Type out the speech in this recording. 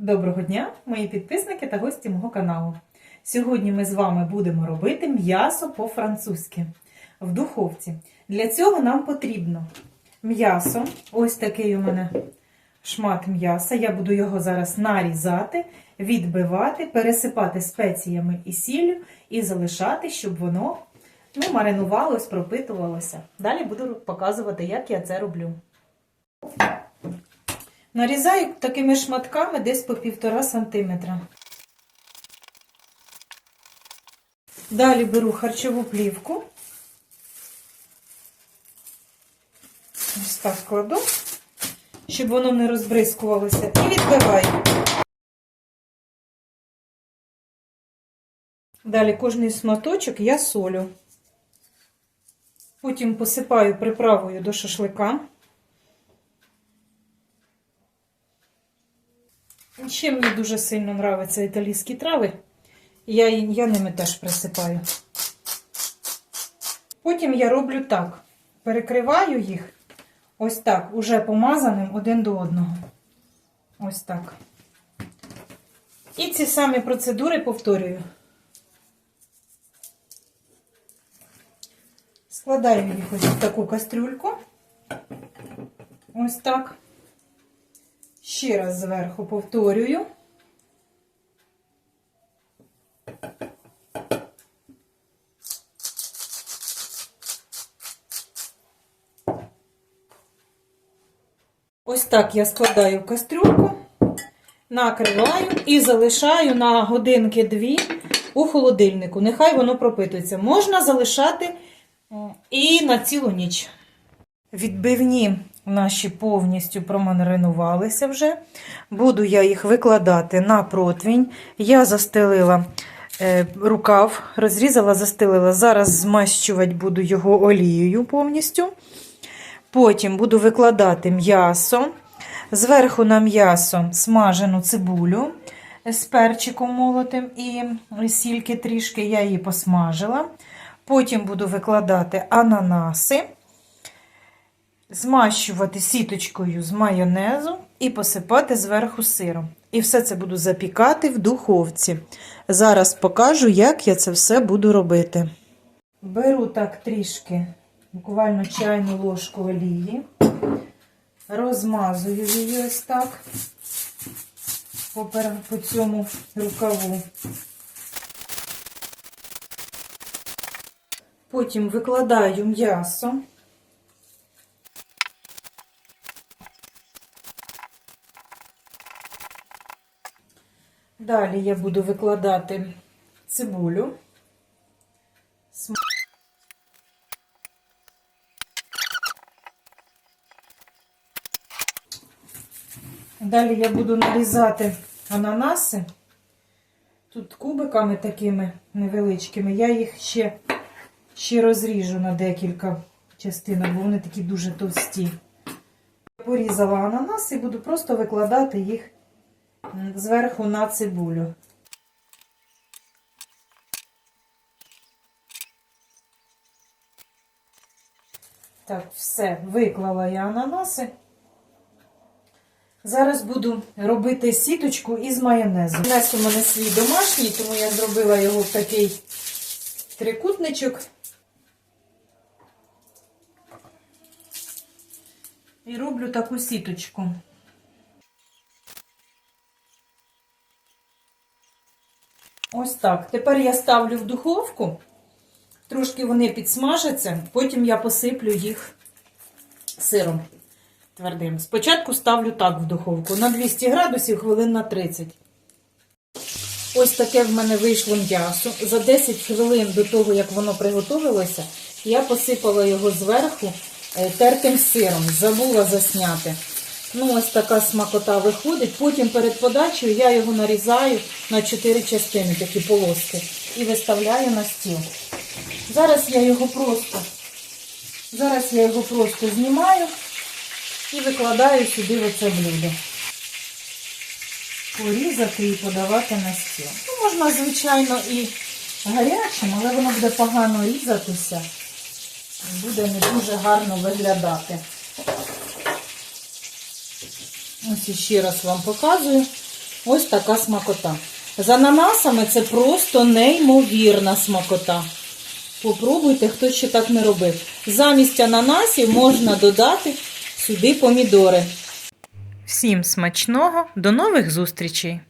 Доброго дня, мої підписники та гості мого каналу. Сьогодні ми з вами будемо робити м'ясо по-французьки в духовці. Для цього нам потрібно м'ясо. Ось такий у мене шмат м'яса. Я буду його зараз нарізати, відбивати, пересипати спеціями і сіллю і залишати, щоб воно ну, маринувалось, пропитувалося. Далі буду показувати, як я це роблю. Нарізаю такими шматками десь по півтора сантиметра. Далі беру харчову плівку. Ось так кладу, щоб воно не розбризкувалося, і відбиваю. Далі кожний шматочок я солю. Потім посипаю приправою до шашлика. Ще мені дуже сильно нравляться італійські трави. Я, я ними теж присипаю. Потім я роблю так: перекриваю їх ось так, уже помазаним один до одного. Ось так. І ці самі процедури повторюю. Складаю їх ось в таку кастрюльку. Ось так. Ще раз зверху повторюю. Ось так я складаю кастрюльку, накриваю і залишаю на годинки-дві у холодильнику. Нехай воно пропитується. Можна залишати і на цілу ніч. Відбивні наші повністю промаринувалися вже. Буду я їх викладати на противень. Я застелила е, рукав, розрізала, застелила. Зараз змащувати буду його олією повністю. Потім буду викладати м'ясо. Зверху на м'ясо смажену цибулю з перчиком молотим і сільки трішки, я її посмажила. Потім буду викладати ананаси змащувати сіточкою з майонезу і посипати зверху сиром. І все це буду запікати в духовці. Зараз покажу, як я це все буду робити. Беру так трішки, буквально чайну ложку олії, розмазую її ось так по, цьому рукаву. Потім викладаю м'ясо. Далі я буду викладати цибулю. Далі я буду нарізати ананаси. Тут кубиками такими невеличкими. Я їх ще, ще розріжу на декілька частинок, бо вони такі дуже товсті. Порізала ананаси і буду просто викладати їх зверху на цибулю. Так, все, виклала я ананаси. Зараз буду робити сіточку із майонезу. Майонез у мене свій домашній, тому я зробила його в такий трикутничок. І роблю таку сіточку. Ось так. Тепер я ставлю в духовку, трошки вони підсмажаться, потім я посиплю їх сиром твердим. Спочатку ставлю так в духовку на 200 градусів хвилин на 30. Ось таке в мене вийшло м'ясо. За 10 хвилин до того, як воно приготувалося, я посипала його зверху е, тертим сиром, забула засняти. Ну, ось така смакота виходить. Потім перед подачею я його нарізаю на 4 частини, такі полоски, і виставляю на стіл. Зараз я його просто зараз я його просто знімаю і викладаю сюди в оце блюдо. Порізати і подавати на стіл. Ну, можна, звичайно, і гарячим, але воно буде погано різатися. Буде не дуже гарно виглядати. Ось ще раз вам показую. Ось така смакота. З ананасами це просто неймовірна смакота. Попробуйте, хто ще так не робив. Замість ананасів можна додати сюди помідори. Всім смачного, до нових зустрічей!